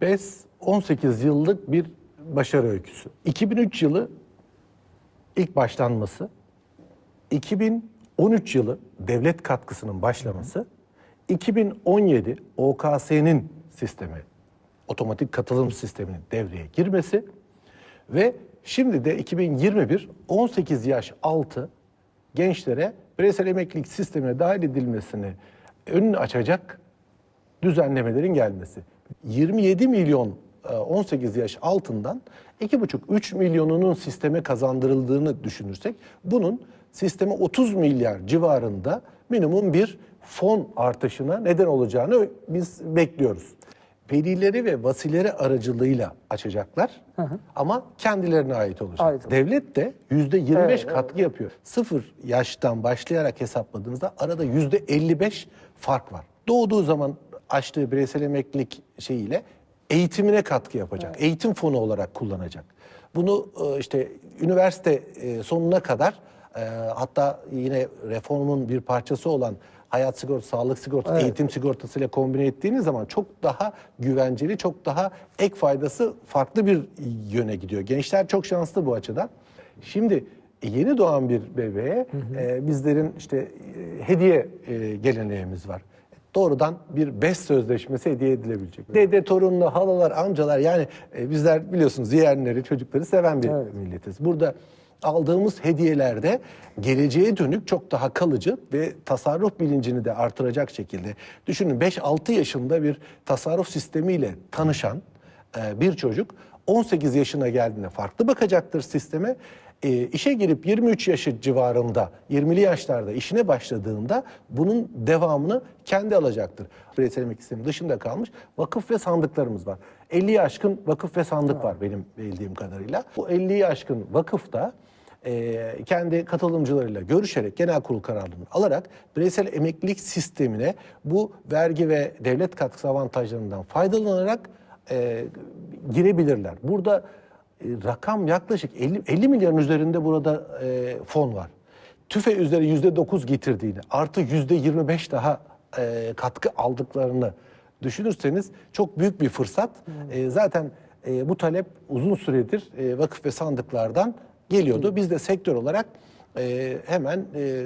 BES 18 yıllık bir başarı öyküsü. 2003 yılı ilk başlanması, 2013 yılı devlet katkısının başlaması, 2017 OKS'nin sistemi, otomatik katılım sisteminin devreye girmesi ve şimdi de 2021 18 yaş altı gençlere bireysel emeklilik sistemine dahil edilmesini önünü açacak düzenlemelerin gelmesi. 27 milyon e, 18 yaş altından 2,5-3 milyonunun sisteme kazandırıldığını düşünürsek bunun sisteme 30 milyar civarında minimum bir fon artışına neden olacağını biz bekliyoruz. Velileri ve vasileri aracılığıyla açacaklar ama kendilerine ait olacak. Ait. Devlet de %25 Evet, katkı yapıyor. Sıfır yaştan başlayarak hesapladığınızda arada %55 fark var. Doğduğu zaman açtığı bireysel emeklilik şeyiyle eğitimine katkı yapacak. Eğitim fonu olarak kullanacak. Bunu e, işte üniversite e, sonuna kadar e, hatta yine reformun bir parçası olan hayat sigortası, sağlık sigortası, eğitim sigortasıyla kombine ettiğiniz zaman çok daha güvenceli, çok daha ek faydası farklı bir yöne gidiyor. Gençler çok şanslı bu açıdan. Şimdi yeni doğan bir bebeğe e, bizlerin işte e, hediye e, geleneğimiz var. Doğrudan bir BES sözleşmesi hediye edilebilecek. Dede, torunlu, halalar, amcalar yani e, bizler biliyorsunuz yeğenleri, çocukları seven bir Evet. milletiz. Burada aldığımız hediyelerde geleceğe dönük çok daha kalıcı ve tasarruf bilincini de artıracak şekilde. Düşünün 5-6 yaşında bir tasarruf sistemiyle tanışan e, bir çocuk 18 yaşına geldiğinde farklı bakacaktır sisteme. E, işe girip 23 yaşı civarında, 20'li yaşlarda işine başladığında bunun devamını kendi alacaktır. Emeklilik sistemi dışında kalmış vakıf ve sandıklarımız var. 50'yi aşkın vakıf ve sandık var benim bildiğim kadarıyla. Bu 50'yi aşkın vakıfta e, kendi katılımcılarıyla görüşerek genel kurul kararını alarak bireysel emeklilik sistemine bu vergi ve devlet katkısı avantajlarından faydalanarak e, girebilirler. Burada rakam yaklaşık 50, 50 milyarın üzerinde burada e, fon var. TÜFE üzeri yüzde 9 getirdiğini artı yüzde 25 daha e, katkı aldıklarını düşünürseniz çok büyük bir fırsat. E, zaten e, bu talep uzun süredir e, vakıf ve sandıklardan geliyordu. Biz de sektör olarak e, hemen e,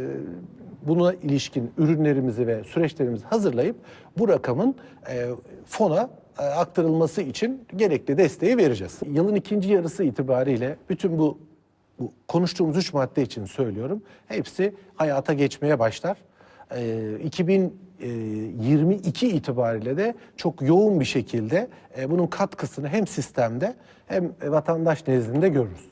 buna ilişkin ürünlerimizi ve süreçlerimizi hazırlayıp bu rakamın e, fona e, aktarılması için gerekli desteği vereceğiz. Yılın ikinci yarısı itibariyle bütün bu, bu konuştuğumuz üç madde için söylüyorum. Hepsi hayata geçmeye başlar. E, 2022 itibariyle de çok yoğun bir şekilde e, bunun katkısını hem sistemde hem vatandaş nezdinde görürüz.